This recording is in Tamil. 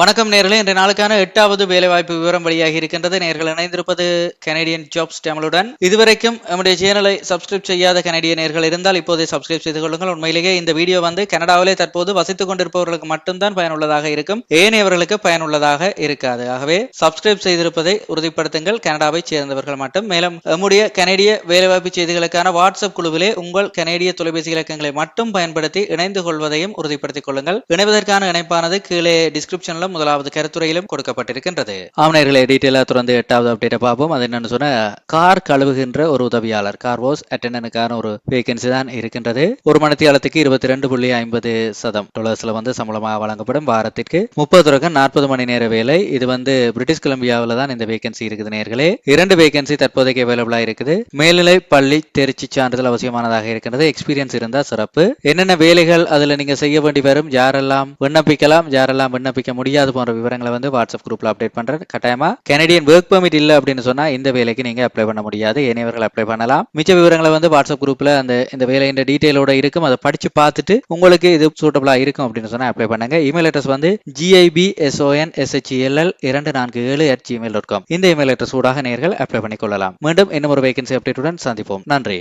வணக்கம் நேர்களே. இன்றைய நாளுக்கான எட்டாவது வேலைவாய்ப்பு விவரம் வெளியாகி இருக்கின்றது. நேர்கள் இணைந்திருப்பது கனேடியன் ஜாப்ஸ் டேமலுடன் இதுவரைக்கும் நம்முடைய சேனலை சப்ஸ்கிரைப் செய்யாத கனடிய நேர்கள் இருந்தால் இப்போதே சப்ஸ்கிரைப் செய்து கொள்ளுங்கள். உண்மையிலேயே இந்த வீடியோ வந்து கனடாவிலே தற்போது வசித்துக் கொண்டிருப்பவர்களுக்கு மட்டும்தான் பயனுள்ளதாக இருக்கும். ஏனையவர்களுக்கு பயனுள்ளதாக இருக்காது. ஆகவே சப்ஸ்கிரைப் செய்திருப்பதை உறுதிப்படுத்துங்கள். கனடாவை சேர்ந்தவர்கள் மட்டும். மேலும் நம்முடைய கனடிய வேலைவாய்ப்பு செய்திகளுக்கான வாட்ஸ்அப் குழுவிலே உங்கள் கனடிய தொலைபேசி இலக்கங்களை மட்டும் பயன்படுத்தி இணைந்து கொள்வதையும் உறுதிப்படுத்திக் கொள்ளுங்கள். இணைவதற்கான இணைப்பானது கீழே டிஸ்கிரிப்ஷன்ல முதலாவது கருத்துறையிலும் கொடுக்கப்பட்டிருக்கின்றது. ஆமனர்களே டீட்டெயிலா தொடர்ந்து எட்டாவது அப்டேட்டை பார்ப்போம். அது என்னன்னு சொன்ன கார் கழுவுகின்ற ஒரு உதவியாளர் கார் வாஷ் அட்டண்டனுக்கான ஒரு வேகன்சி தான் இருக்கின்றது. ஒரு மணித்தியாலத்துக்கு இருபத்தி ரெண்டு புள்ளி ஐம்பது சதம் டாலர்ஸ்ல வந்து சம்பளமாக வழங்கப்படும் வாரத்திற்கு. முப்பது தொடக்கம் நாற்பது மணி நேர வேலை. இது வந்து பிரிட்டிஷ் கொலம்பியாவில் தான் இந்த வேகன்சி இருக்குது நேர்களே. இரண்டு வேகன்சி தற்போதைக்கு அவைலபிளா இருக்குது. மேல்நிலை பள்ளி தெரிச்சி சான்றிதழ் அவசியமானதாக இருக்கின்றது. எக்ஸ்பீரியன்ஸ் இருந்தால் சிறப்பு. என்னென்ன வேலைகள் அதில் நீங்கள் செய்ய வேண்டி வரும்? யாரெல்லாம் விண்ணப்பிக்கலாம்? யாரெல்லாம் விண்ணப்பிக்க முடியும்? முடியாது போன்ற விவரங்களை வந்து வாட்ஸ்அப் குரூப்ல அப்டேட் பண்றேன் கட்டாயமா கனடியன் ஒர்க் பெர்மிட் இல்ல அப்படின்னு சொன்னா இந்த வேலைக்கு நீங்க அப்ளை பண்ண முடியாது. ஏனையவர்கள் அப்ளை பண்ணலாம். மிச்ச விவரங்களை வந்து வாட்ஸ்அப் குரூப்ல அந்த இந்த வேலையின் டீடைலோட இருக்கும். அதை படிச்சு பார்த்துட்டு உங்களுக்கு இது சூட்டபிளா இருக்கும் அப்படின்னு சொன்னா அப்ளை பண்ணுங்க. இமெயில் அட்ரஸ் வந்து GIP SON S H E L L இரண்டு நான்கு ஏழு அட் ஜிமெயில் டாட் காம் இந்த இமெயில் அட்ரஸ் ஊடாக நேர்கள் அப்ளை பண்ணிக்கொள்ளலாம் மீண்டும் இன்னும் ஒரு வேகன்சி அப்டேட்டுடன் சந்திப்போம். நன்றி.